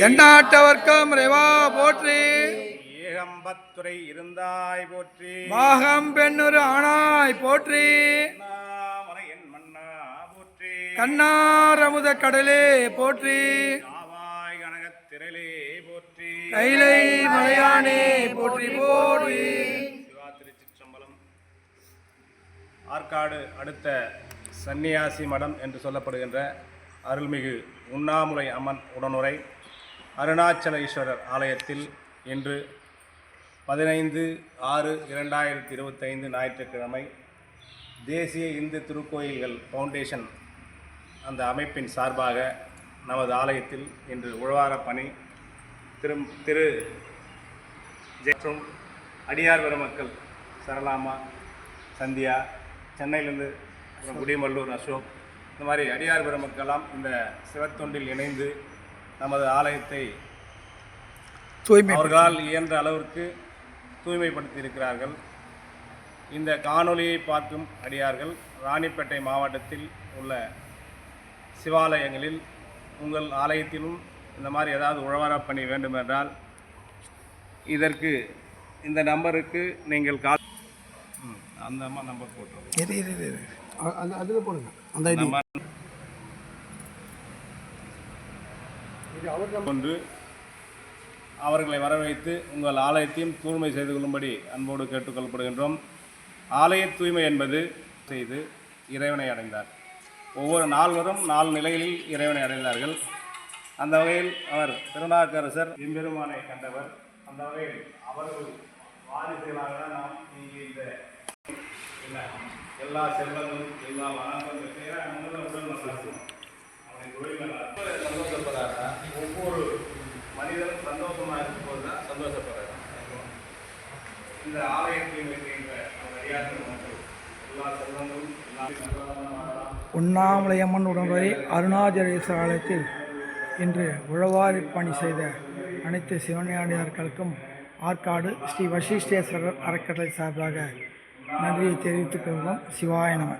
எண்ணாட்டவர்க்கம் இறைவா போற்றி. ஏகம்பத்துரை இருந்தாய் போற்றி. மாகம் பெண்ணுரு ஆனாய் போற்றி. அண்ணாமலை என் மன்னா போற்றி. கண்ணார் அமுத கடலே போற்றி. கைலை மலையானே போற்றி போற்றி. ஆற்காடு அடுத்த சன்னியாசி மடம் என்று சொல்லப்படுகின்ற அருள்மிகு உண்ணாமுலை அம்மன் உடனுரை அருணாச்சல ஈஸ்வரர் ஆலயத்தில் இன்று பதினைந்து ஆறு இரண்டாயிரத்தி இருபத்தைந்து ஞாயிற்றுக்கிழமை தேசிய இந்து திருக்கோயில்கள் ஃபவுண்டேஷன் அந்த அமைப்பின் சார்பாக நமது ஆலயத்தில் இன்று உழவாரப் பணி திரு திரு மற்றும் அடியார் பெருமக்கள் சரளாமா சந்தியா சென்னையிலேருந்து அப்புறம் குடிமல்லூர் அசோக் இந்த மாதிரி அடியார் பெருமக்கெல்லாம் இந்த சிவத்தொண்டில் இணைந்து நமது ஆலயத்தை தூய்மை அவர்களால் இயன்ற அளவிற்கு தூய்மைப்படுத்தி இருக்கிறார்கள் இந்த காணொளியை பார்க்கும் அடியார்கள் ராணிப்பேட்டை மாவட்டத்தில் உள்ள சிவாலயங்களில் உங்கள் ஆலயத்திலும் இந்த மாதிரி ஏதாவது உழவாரப் பணி வேண்டுமென்றால் இதற்கு இந்த நம்பருக்கு நீங்கள் கால் அந்த அம்மா நம்பர் போட்டுருவோம் இரு இரு இரு, அந்த அதில் போடுங்க. அந்த ஐடி நம்ம கொண்டு அவர்களை வரவைத்து உங்கள் ஆலயத்தையும் தூய்மை செய்து கொள்ளும்படி அன்போடு கேட்டுக்கொள்ளப்படுகின்றோம். ஆலய தூய்மை என்பது செய்து இறைவனை அடைந்தார். ஒவ்வொரு நால்வரும் நாலு நிலைகளில் இறைவனை அடைந்தார்கள். அந்த வகையில் அவர் திருநாக்கரசர் எம்பெருமானை கண்டவர். அந்த வகையில் அவர்கள் வாரிசுகளாக நாம் இங்கே எல்லா செல்வமும் எல்லா வளங்களும் பெற்று முதல்ல உடல் நல்லா இருக்கும் அவனுக்கு தொழில் நல்லா ஒவ்வொரு மனிதனும் சந்தோஷமா இருக்கும்போது தான் சந்தோஷப்படுறாங்க. இந்த ஆலயத்தில் இருக்கின்ற எல்லா செல்வங்களும் உண்ணாமலையம்மன் உடனுரை அருணாச்சலேஸ்வர ஆலயத்தில் இன்று உழவாரி பணி செய்த அனைத்து சிவஞானியார்களுக்கும் ஆற்காடு ஸ்ரீ வசிஷ்டேஸ்வரர் அறக்கட்டளை சார்பாக நன்றியை தெரிவித்துக் கொள்வோம் சிவாய நம.